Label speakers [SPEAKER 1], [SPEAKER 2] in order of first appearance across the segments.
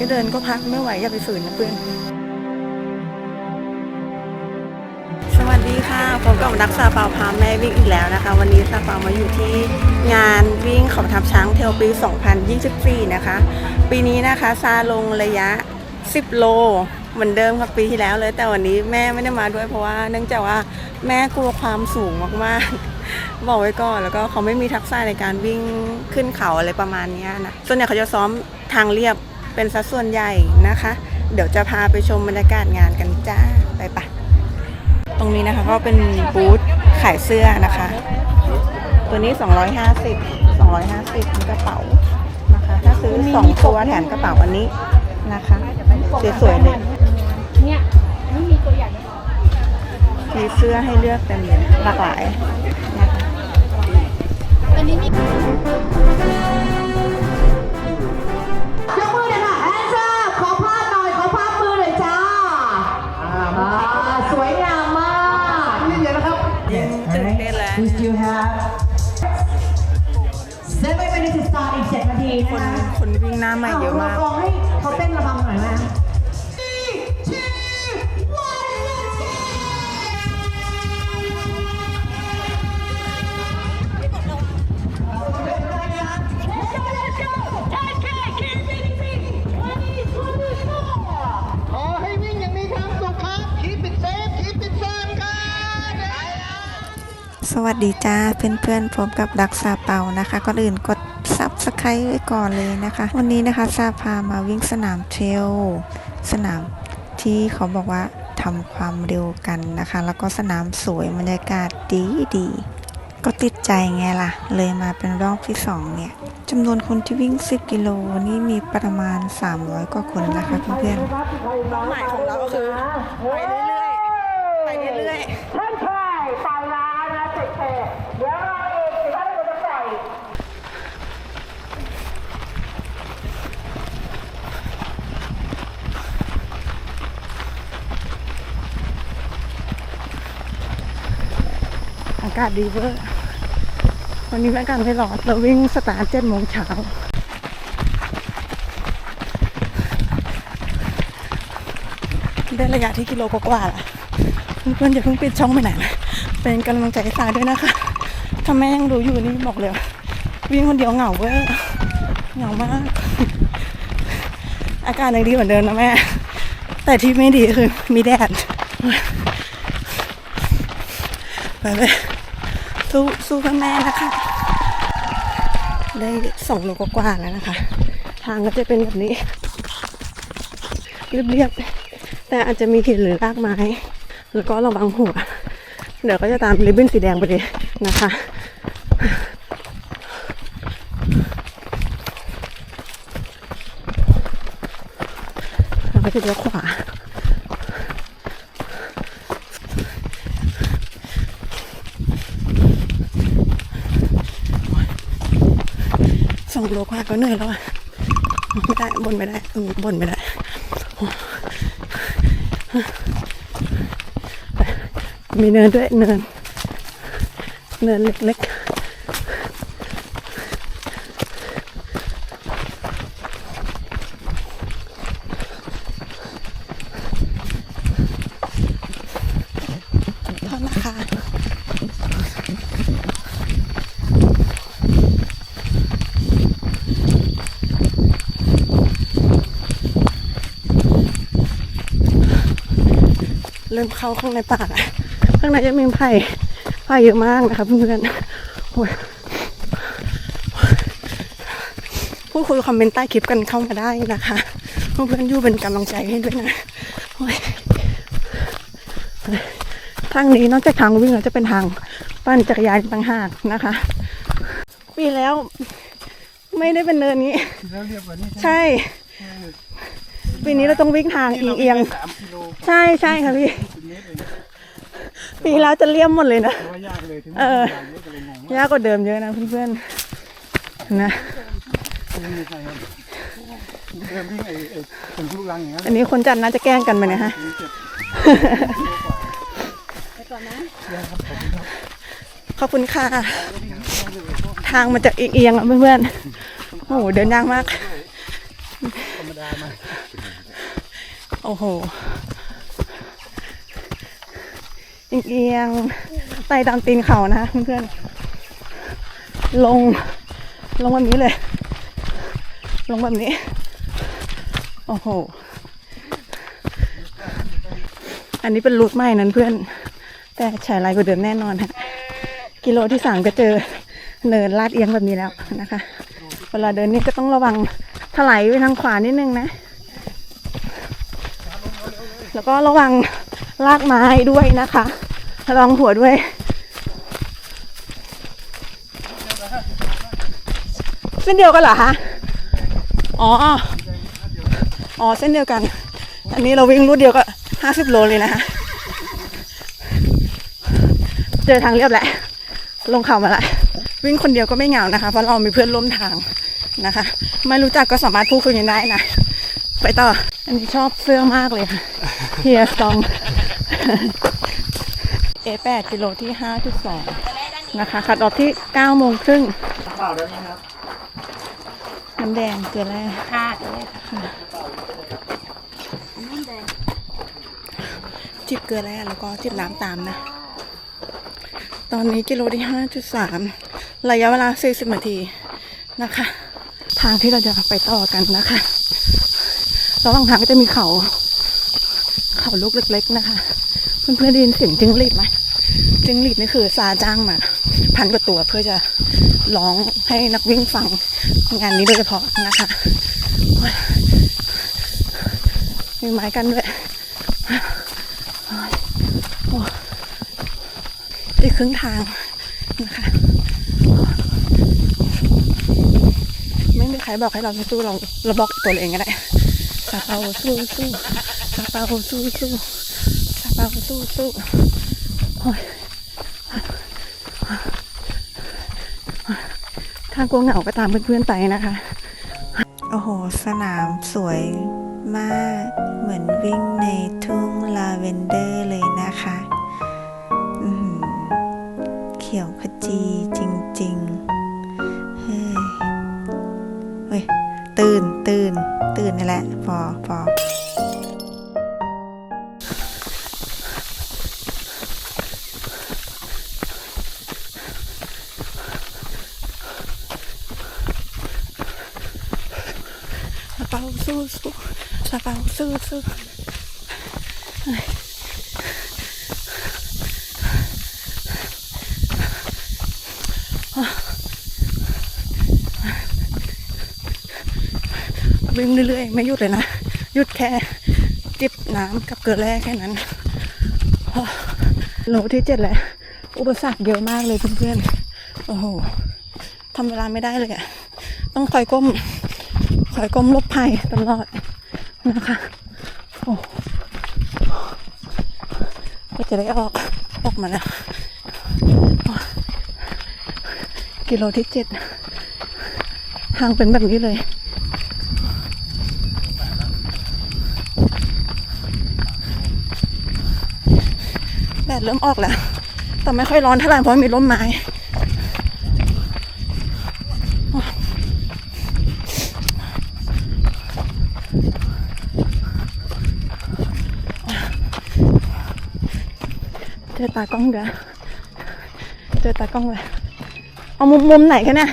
[SPEAKER 1] เหนื่อยก็เดินก็พักไม่ไหวอย่าไปฝืนนะเพื่อนสวัสดีค่ะพบกับนักซาเปาพาแม่วิ่งอีกแล้วนะคะ วันนี้ซาเปามาอยู่ที่งานวิ่งเขาทับช้างเทลปี 2024 นะคะ ปีนี้นะคะซาลงระยะ 10 โลเหมือนเดิมกับปีที่แล้วเลย แต่วันนี้แม่ไม่ได้มาด้วยเพราะว่าเนื่องจากว่าแม่กลัวความสูงมากๆ บอกไว้ก่อนแล้วก็เขาไม่มีทักษะในการวิ่งขึ้นเขาอะไรประมาณนี้นะส่วนใหญ่เขาจะซ้อมทางเรียบ เป็นสัดส่วนใหญ่นะคะ เดี๋ยวจะพาไปชมบรรยากาศงานกันจ้าไปปะตรงนี้นะคะก็เป็นบูธขายเสื้อนะคะ ตัวนี้ 250 250มีกระเป๋านะคะ ถ้าซื้อ 2 ตัวแถมกระเป๋าอันนี้นะคะสวยๆเลย
[SPEAKER 2] เนี่ยไม่มีตัวอย่าง
[SPEAKER 1] มีเสื้อให้เลือกเต็มเลยหลากหลายนะคะ
[SPEAKER 2] อันนี้มี
[SPEAKER 3] คนะ
[SPEAKER 1] น
[SPEAKER 3] คะ
[SPEAKER 1] คนวิ่งหน้าใหม่เยอะมาก
[SPEAKER 3] ลองให้เขาเต้นระบำหน่อยนะ
[SPEAKER 4] ขอให้วิ่งอย่างมีความสุขครับ keep it safe keep it fun ครับ
[SPEAKER 1] สวัสดีจ้าเพื่อนๆพบกับดักซาเปานะคะก่อนอื่นกดซับส ไคร้ไว้ก่อนเลยนะคะ วันนี้นะคะซาพามาวิ่งสนามเทรลสนามที่เขาบอกว่าทำความเร็วกันนะคะ แล้วก็สนามสวยบรรยากาศดีดีๆก็ติดใจไงล่ะ เลยมาเป็นรอบที่สองเนี่ยจำนวนคนที่วิ่ง 10 กิโลนี่มีประมาณ 300 กว่าคนนะคะเพื่อนๆเป้าหมายของเราก็คือไปเรื่อยๆไปเรื่อยๆากาศดีเวอร์ วันนี้อากาศไม่ร้อนเราวิ่งสตาร์ทเจ็ดโมงเช้าได้ระยะที่กิโลกว่าๆละเพื่อนๆอย่าเพิ่งปิดช่องไปไหนนะเป็นกำลังใจให้ตาด้วยนะคะ ถ้าแม่ยังดูอยู่นี่บอกเลย วิ่งคนเดียวเหงาเวอร์เหงามาก อากาศยังดีเหมือนเดิมนะแม่ แต่ที่ไม่ดีคือมีแดด ไปเลย สู้เพื่อแม่นะคะ ได้สองโลกว่าๆแล้วนะคะ ทางก็จะเป็นแบบนี้ เรียบๆ แต่อาจจะมีหินหรือรากไม้ แล้วก็ระวังหัว เดี๋ยวก็จะตามริบบิ้นสีแดงไปเลยนะคะ เราก็จะเลี้ยวขวา สอง โลกว่าก็เหนื่อยแล้วอะไม่ได้บนไม่ได้ตรงบนไม่ได้ไปมีเนินด้วยเนินเนินเล็กๆโทษนะคะ เริ่มเข้าข้างในป่าแล้วข้างในจะมีไผ่ไผ่เยอะมากนะคะเพื่อนๆโอ้ยพูดคุยคอมเมนต์ใต้คลิปกันเข้ามาได้นะคะเพื่อนๆอยู่เป็นกำลังใจให้ด้วยนะโอ้ยทางนี้นอกจากทางวิ่งแล้วจะเป็นทางปั่นจักรยานต่างหากนะคะ ปีแล้วไม่ได้เป็นเนินนี้
[SPEAKER 4] แล้วเรียบกว่านี้
[SPEAKER 1] ใช่ ปีนี้เราต้องวิ่งทางเอียงๆ
[SPEAKER 4] สามกิโล
[SPEAKER 1] ใช่ใช่ค่ะพี่
[SPEAKER 4] สิบเมตรเอง
[SPEAKER 1] ปีแล้วจะเลี่ยมหมดเลยนะ
[SPEAKER 4] แต่ว่ายากเลยถึง
[SPEAKER 1] เออ
[SPEAKER 4] ยากเยอะก็เลยงง
[SPEAKER 1] ยากกว่าเดิมเยอะนะเพื่อนๆนะ
[SPEAKER 4] ไม่มีใครครับเริ่มวิ่งไอ้ไอ้เป็นลูกรังอย่างนั้น
[SPEAKER 1] อันนี้คนจันทร์น่าจะแกล้งกันไหมเนะฮะ
[SPEAKER 4] เจ็บ
[SPEAKER 1] ขอบคุณค่ะ ทางมาจากเอียงๆอะเพื่อนๆ โอ้โหเดินยากมาก โอ้โหเอียงๆไต่ตามตีนเขานะเพื่อนๆลง ลงแบบนี้เลย ลงแบบนี้ โอ้โห อันนี้เป็นรูทใหม่นั้นเพื่อน แต่ฉายไรกว่าเดิมแน่นอนฮะกิโลที่สามก็เจอเนินลาดเอียงแบบนี้แล้วนะคะ เวลาเดินนี่ก็ต้องระวังถลายไปทางขวานิดนึงนะ แล้วก็ระวังลากไม้ด้วยนะคะระวังหัวด้วย เส้นเดียวกันเหรอคะอ๋อ อ๋อ เส้นเดียวกัน อันนี้เราวิ่งรูดเดียวก็ห้าสิบโลเลยนะคะ เจอทางเรียบแหละ ลงเขามาละ วิ่งคนเดียวก็ไม่เหงานะคะ เพราะเรามีเพื่อนร่วมทาง นะคะ ไม่รู้จักก็สามารถพูดคุยกันได้นะ ไปต่อ อันนี้ชอบเสื้อมากเลยค่ะเฮียซองเอแปดกิโลที่ห้าจุดสองนะคะ คัดออกที่เก้าโมงครึ่งน้ำแดงเกลือแร่
[SPEAKER 2] ค่ะ
[SPEAKER 1] จิบเกลือแร่แล้วก็จิบน้ำตามนะ ตอนนี้กิโลที่ห้าจุดสามระยะเวลาสี่สิบนาทีนะคะ ทางที่เราจะไปต่อกันนะคะระหว่างทางก็จะมีเขา เขาลูกเล็ก ๆ นะคะ เพื่อนๆได้ยินเสียงจิงหรีดไหมจิงหรีดนี่คือซาจ้างมา พันกว่าตัวเพื่อจะร้องให้นักวิ่งฟังงานนี้โดยเฉพาะนะคะมีไม้กันด้วยโอ้อีกครึ่งทางนะคะ ครบอกให้เราสู้เราเราบอกตัวเองก็ได้ซาเปาสู้สู้ซาเปาสู้สู้ซาเปาสู้สู้โอ้ยถ้ากลัวเหงาก็ตามเพื่อนๆไปนะคะ โอ้โห สนามสวยมากเหมือนวิ่งในทุ่งลาเวนเดอร์เลยนะคะ เขียวขจี วิ่งเรื่อยๆ ไม่หยุดเลยนะ หยุดแค่จิบน้ำกับเกลือแร่แค่นั้นโลที่เจ็ดแหละ อุปสรรคเยอะมากเลยเพื่อนๆ โอ้โหทำเวลาไม่ได้เลยอะต้องคอยก้ม คอยก้มลบภัยตลอดนะคะโอ้ก็จะได้ออก ออกมาแล้วโอ้ กิโลที่เจ็ดทางเป็นแบบนี้เลย แดดเริ่มออกแล้ว แต่ไม่ค่อยร้อนเท่าไหร่เพราะมีร่มไม้เจอตากล้องเดี๋ยวเจอตากล้องเลย เอามุมมุมไหนคะเนี่ย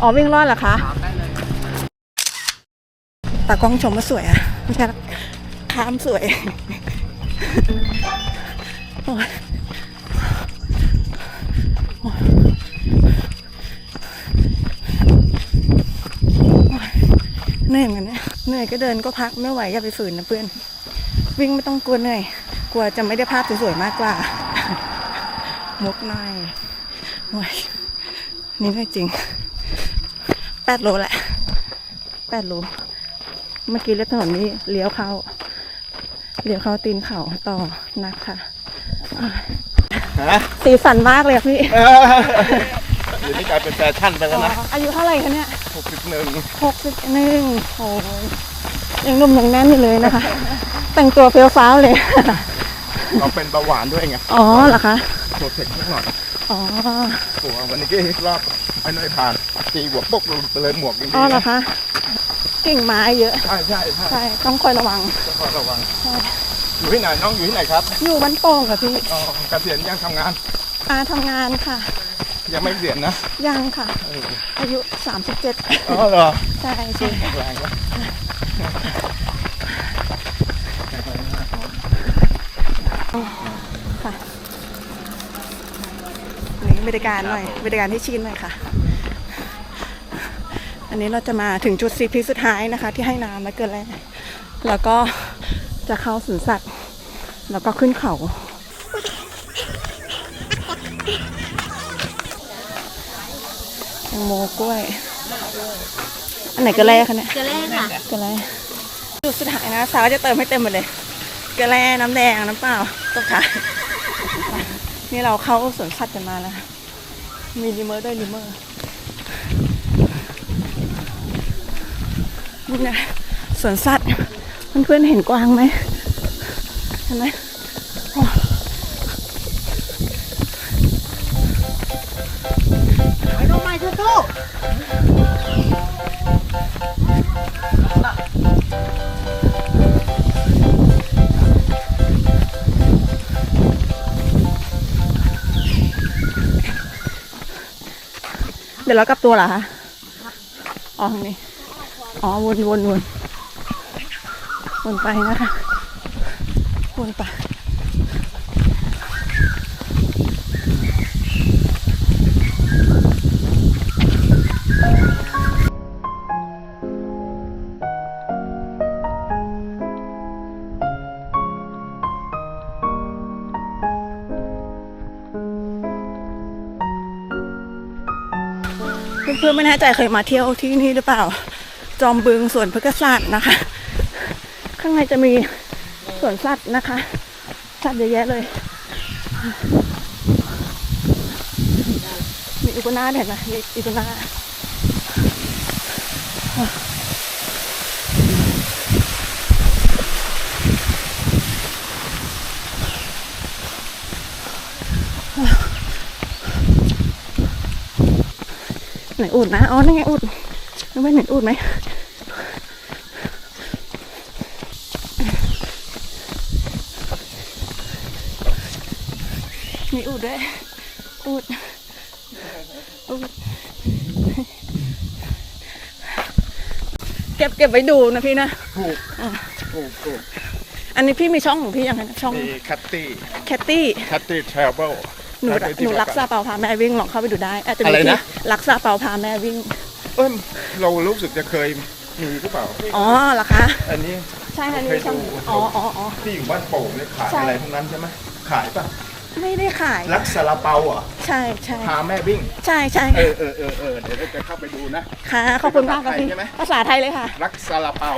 [SPEAKER 1] อ๋อวิ่งรอดเหรอคะตากล้องชมว่าสวยอะไม่ใช่ข้ามสวยโอ๊ยเหนื่อยเหมือนกันเนี่ยเหนื่อยก็เดินก็พักไม่ไหวอย่าไปฝืนนะเพื่อน วิ่งไม่ต้องกลัวเหนื่อย กลัวจะไม่ได้ภาพสวยๆมากกว่า มุกหน่อย โอ้ยนี่ไม่จริงแปดโลแหละแปดโล เมื่อกี้เลี้ยวถนนนี้เลี้ยวเข้า เลี้ยวเข้าตีนเขาต่อนะคะอะ
[SPEAKER 4] ฮะ
[SPEAKER 1] สีสันมากเลยอะพี่
[SPEAKER 4] เดี๋ยวนี้กลายเป็นแฟชั่นไปแล้วนะ
[SPEAKER 1] อายุเท่าไหร่คะเนี่ย
[SPEAKER 4] หกสิบหนึ่ง
[SPEAKER 1] หกสิบหนึ่งโอ้ยยังหนุ่มยังแน่นอยู่เลยนะคะ แต่งตัวเฟี้ยวฟ้าวเลย
[SPEAKER 4] เราเป็นเบาหวานด้วยไง
[SPEAKER 1] อ๋อเหรอคะ
[SPEAKER 4] โปรเทคนิดหน่อย
[SPEAKER 1] อ๋อ
[SPEAKER 4] กลัววันนี้ก็รอบไอ้น้อยผ่านตีหัวปกลงไปเลยหมวกดี
[SPEAKER 1] อ๋อ
[SPEAKER 4] ๆ
[SPEAKER 1] เหรอ
[SPEAKER 4] นะ
[SPEAKER 1] คะกิ่งไม้เยอะ
[SPEAKER 4] ใช่ใช่ใช่
[SPEAKER 1] ใช่ต้องคอยระวัง
[SPEAKER 4] ต้องคอยระวัง
[SPEAKER 1] ใช่
[SPEAKER 4] อยู่ที่ไหนน้องอยู่ที่ไหนครับ
[SPEAKER 1] อยู่บ้านโป่งค่ะพี่
[SPEAKER 4] อ๋อเกษียณยังทำงาน
[SPEAKER 1] อาทำงานค่ะ
[SPEAKER 4] ยังไม่เกษียณนะ
[SPEAKER 1] ยังค่ะ
[SPEAKER 4] เออ
[SPEAKER 1] อายุ 37
[SPEAKER 4] อ๋อเหรอ
[SPEAKER 1] ใช่ใช่
[SPEAKER 4] แข็งแรงนะ
[SPEAKER 1] ค่ะนี่ บริการหน่อยบริการที่ชีนหน่อยค่ะ อันนี้เราจะมาถึงจุดซีพีสุดท้ายนะคะ ที่ให้น้ำและเกินแล้วแล้วก็จะเข้าสวนสัตว์ แล้วก็ขึ้นเขาแตงโมกล้วย อันไหนเกลือแร่คะเนี่ย
[SPEAKER 2] เกลือแร่ค่ะ
[SPEAKER 1] เกลือแร่จุดสุดท้ายนะสาวจะเติมให้เต็มหมดเลย เกลือแร่น้ำแดงน้ำเปล่าตบท้ายนี่เราเข้าสวนสัตว์กันมาแล้ว มีนิเมอร์ด้วยลิเมอร์นี่นะสวนสัตว์เพื่อนๆเห็นกวางไหมเห็นไหม ดี๋ยวเรากลับตัวเหรอคะอ๋อทางนี้อ๋อวนวนวนวนไปนะคะวนไป เพื่อนๆไม่แน่ใจเคยมาเที่ยวที่นี่หรือเปล่า จอมบึงสวนพฤกษศาสตร์นะคะ ข้างในจะมีสวนสัตว์นะคะ สัตว์เยอะแยะเลย มีอีกัวน่าเห็นไหมมีอีกัวน่า ไหนอูดนะอ๋อนั่นไงอูดไม่เห็นอูดไหมมีอูดด้วยอูดอูดเก็บเก็บไว้ดูนะพี่นะ
[SPEAKER 4] ถูกถูกถูก
[SPEAKER 1] อันนี้พี่มีช่องของพี่ยังไงนะช่อง
[SPEAKER 4] มีคัตตี้
[SPEAKER 1] แคตตี้
[SPEAKER 4] คัตตี้ทราเวล
[SPEAKER 1] หนูหนูรักซาเปาพาแม่วิ่งลองเข้าไปดูได้อาจจะมี
[SPEAKER 4] อะไร
[SPEAKER 1] ที่
[SPEAKER 4] นะ
[SPEAKER 1] รักซาเปาพาแม่วิ่ง
[SPEAKER 4] เอ้ยเรารู้สึกจะเคยมีหรือเปล่า
[SPEAKER 1] อ๋อเหรอคะ
[SPEAKER 4] อันนี้
[SPEAKER 1] ใช่อันนี้
[SPEAKER 4] เคย
[SPEAKER 1] ช่อง
[SPEAKER 4] ดู
[SPEAKER 1] อ๋ออ๋ออ๋อ
[SPEAKER 4] ที่อยู่บ้านโป่งเนี่ยขาย
[SPEAKER 1] ใช่
[SPEAKER 4] อะไรพวกนั้นใช่ไหมขายป่ะ
[SPEAKER 1] ไม่ได้ขาย
[SPEAKER 4] รักซาลาเปาเหรอ
[SPEAKER 1] ใช่ใช่
[SPEAKER 4] พาแม่วิ่ง
[SPEAKER 1] ใช่ใช่
[SPEAKER 4] เออเออเออเออเดี๋ยวเราจะเข้าไปดูนะ
[SPEAKER 1] ค่ะขอบคุณมากค่ะพี่
[SPEAKER 4] ภาษาไทยใช่ไหม
[SPEAKER 1] ภาษาไทยเลยค่ะ
[SPEAKER 4] รักซาลาเปา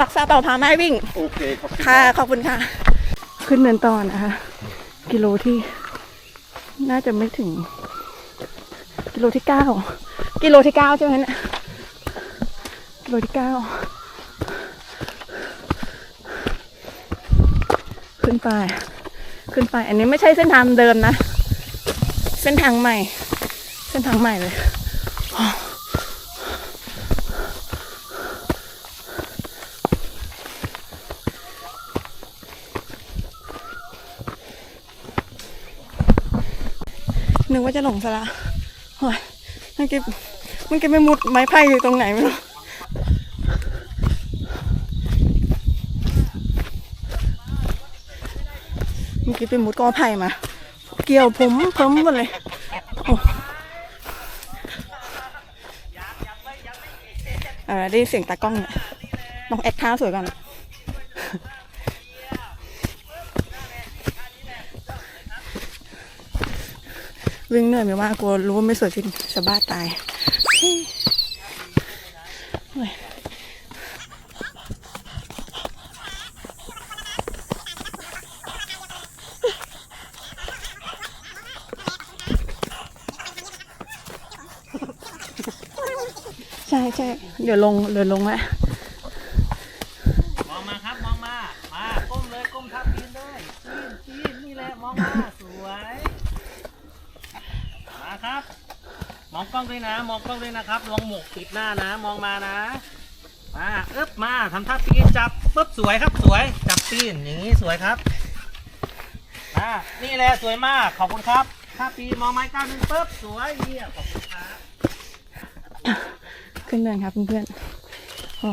[SPEAKER 1] รักซาเปาพาแม่วิ่ง
[SPEAKER 4] โอเคขอบคุณ
[SPEAKER 1] ค่ะขอบคุณค่ะ ขึ้นเนินต่อนะคะ กิโลที่ น่าจะไม่ถึง กิโลที่เก้ากิโลที่เก้าใช่ไหมเนี่ยกิโลที่เก้าขึ้นไป ขึ้นไป อันนี้ไม่ใช่เส้นทางเดิมนะ เส้นทางใหม่ เส้นทางใหม่เลย นึกว่าจะหลงซะละโอ้ยมันเก็บมันเก็บไปมุดไม้ไผ่อยู่ตรงไหนไม่รู้เมื่อกี้ไปมุดกอไผ่มา เกี่ยวผมเพิ่มหมดเลยโอ้อะไรได้เสียงตากล้องเนี่ยลองแอคท่าสวยก่อน วิ่งเหนื่อยไหมว่ากลัวรู้ว่าไม่สวยจริงจะบ้าตายเฮ้ยใช่ใช่เดี๋ยวลงเดี๋ยวลงไหม
[SPEAKER 5] มองมาครับ มองมา มา ก้มเลย ก้มทับยืนเลยยืนยืนนี่แหละ มองมา สวย นะครับ มองกล้องด้วยนะ มองกล้องด้วยนะครับลองหมกปิดหน้านะ มองมานะ มาอึ๊บมาทำท่าปีนจับปุ๊บสวยครับสวย จับปีนอย่างนี้สวยครับอ่านี่แหละสวยมากขอบคุณครับท่าปีนมองไม้ก้าวหนึ่งปุ๊บสวยเยี่ยมขอบคุณครับ
[SPEAKER 1] ขึ้นเนินครับเพื่อนๆโอ้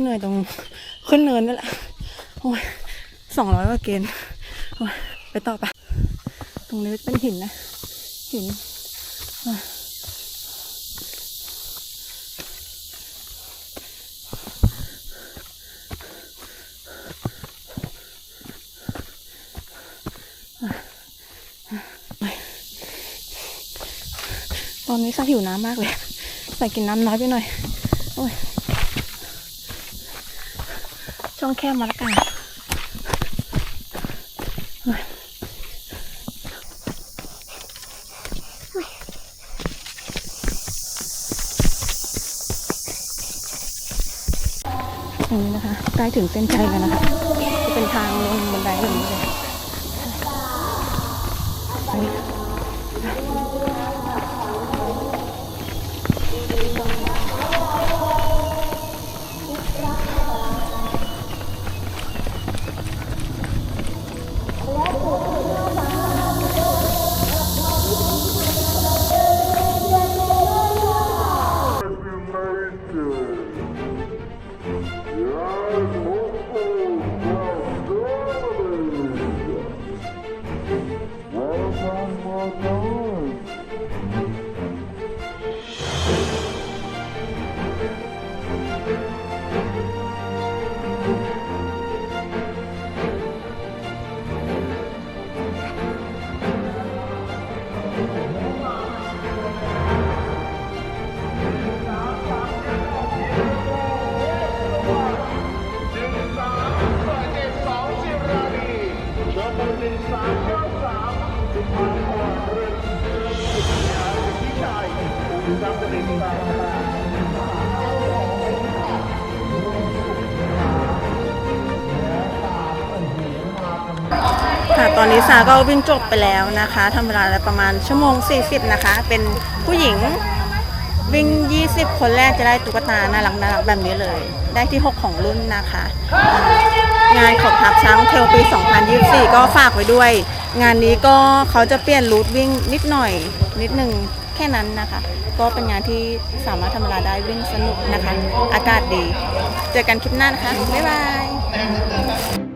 [SPEAKER 1] เหนื่อยตรงขึ้นเนินนั่นแหละ โอ้ยสองร้อยกว่าเกณฑ์โอ้ยไปต่อไปตรงนี้เป็นหินนะ หินโอ้ยตอนนี้ซาหิวน้ำมากเลย ใส่กินน้ำน้อยไปหน่อย โอ้ย ช่องแคบมาละกัน ตรงนี้นะคะ ใกล้ถึงเส้นชัยแล้วนะคะจะเป็นทางลงบันไดอย่างนี้เลย ค่ะตอนนี้ซาก็วิ่งจบไปแล้วนะคะทำเวลาได้ประมาณชั่วโมง 40 นะคะ เป็นผู้หญิงวิ่ง 20 คนแรกจะได้ตุ๊กตาน่ารักน่ารักแบบนี้เลย ได้ที่ 6 ของรุ่นนะคะ งานของทับช้างเทลปี 2024 ก็ฝากไว้ด้วย งานนี้ก็เขาจะเปลี่ยนรูทวิ่งนิดหน่อยนิดหนึ่ง แค่นั้นนะคะ ก็เป็นงานที่สามารถทำเวลาได้วิ่งสนุกนะคะ อากาศดี เจอกันคลิปหน้านะคะ บ๊ายบาย